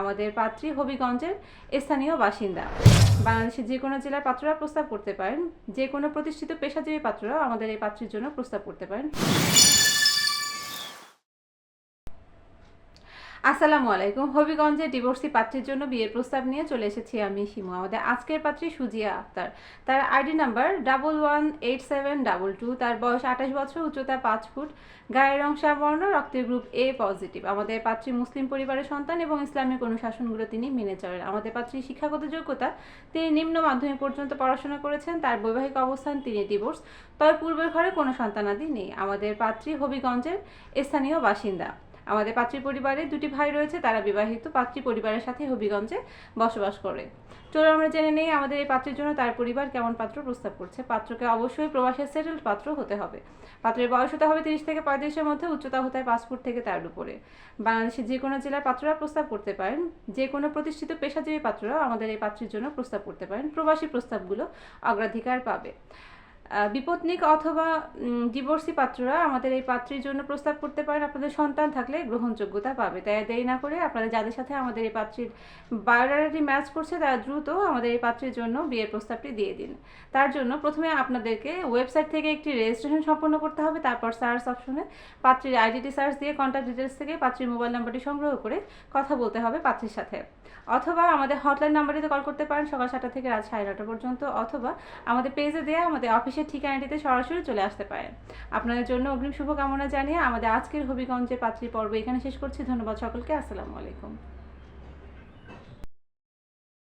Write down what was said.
আমাদের পাত্রী হবিগঞ্জের স্থানীয় বাসিন্দা। বাংলাদেশের যে কোনো জেলার পাত্ররা প্রস্তাব করতে পারেন, যে কোনো প্রতিষ্ঠিত পেশাজীবী পাত্ররা আমাদের এই পাত্রীর জন্য প্রস্তাব করতে পারেন। আসসালামু আলাইকুম। হবিগঞ্জে ডিভোর্সি পাত্রীর জন্য বিয়ের প্রস্তাব নিয়ে চলে এসেছি আমি শিমু আমাদের আজকের পাত্রী সুজিয়া আক্তার। তার ID number double one eight seven double two. তার বয়স আঠাশ বছর, উচ্চতা পাঁচ ফুট। গায়ের রং শ্যামবর্ণ রক্তের গ্রুপ এ পজিটিভ আমাদের পাত্রী মুসলিম পরিবারের সন্তান এবং ইসলামিক অনুশাসনগুলো তিনি মেনে চলেন। আমাদের পাত্রী শিক্ষাগত যোগ্যতা, তিনি নিম্ন মাধ্যমিক পর্যন্ত পড়াশোনা করেছেন। তার বৈবাহিক অবস্থান, তিনি ডিভোর্স তবে পূর্বের ঘরে কোনো সন্তানাদি নেই। আমাদের পাত্রী হবিগঞ্জের স্থানীয় বাসিন্দা। আমাদের পাত্রী পরিবারে দুটি ভাই রয়েছে, তারা বিবাহিত। পাত্রী পরিবারের সাথে হবিগঞ্জে বসবাস করে। চলো আমরা জেনে নেই আমাদের এই পাত্রের জন্য তার পরিবার কেমন পাত্র প্রস্তাব করছে। পাত্রকে অবশ্যই প্রবাসের সেটেলড পাত্র হতে হবে। পাত্রের বয়স হতে হবে তিরিশ থেকে পঁয়ত্রিশের মধ্যে, উচ্চতা হতে হয় ফুট থেকে তার উপরে। বাংলাদেশের যে কোনো জেলার পাত্ররা প্রস্তাব করতে পারেন, যে কোনো প্রতিষ্ঠিত পেশাজীবী পাত্ররা আমাদের এই পাত্রের জন্য প্রস্তাব করতে পারেন। প্রবাসী প্রস্তাবগুলো অগ্রাধিকার পাবে। বিপত্নিক অথবা ডিভোর্সি পাত্ররা আমাদের এই পাত্রীর জন্য প্রস্তাব করতে পারেন। আপনাদের সন্তান থাকলে গ্রহণযোগ্যতা পাবে। তাই দেরি না করে আপনাদের যাদের সাথে আমাদের এই পাত্রীর বায়োডাটাটি ম্যাচ করছে, তারা দ্রুত আমাদের এই পাত্রীর জন্য বিয়ের প্রস্তাবটি দিয়ে দিন। তার জন্য প্রথমে আপনাদেরকে ওয়েবসাইট থেকে একটি রেজিস্ট্রেশন সম্পন্ন করতে হবে। তারপর সার্চ অপশনে পাত্রের আইডিটি সার্চ দিয়ে কন্ট্যাক্ট ডিটেলস থেকে পাত্রীর মোবাইল নাম্বারটি সংগ্রহ করে কথা বলতে হবে পাত্রীর সাথে। অথবা আমাদের হটলাইন নাম্বারটিতে কল করতে পারেন সকাল সাতটা থেকে রাত সাড়ে নটা পর্যন্ত। অথবা আমাদের পেজে দেওয়া আমাদের অফিসের ঠিকানাটিতে সরাসরি চলে আসতে পারে আপনাদের জন্য অগ্রিম শুভকামনা জানিয়ে আমাদের আজকের হবিগঞ্জের পাত্রী পর্ব এখানে শেষ করছি। ধন্যবাদ সকলকে। আসসালামু আলাইকুম।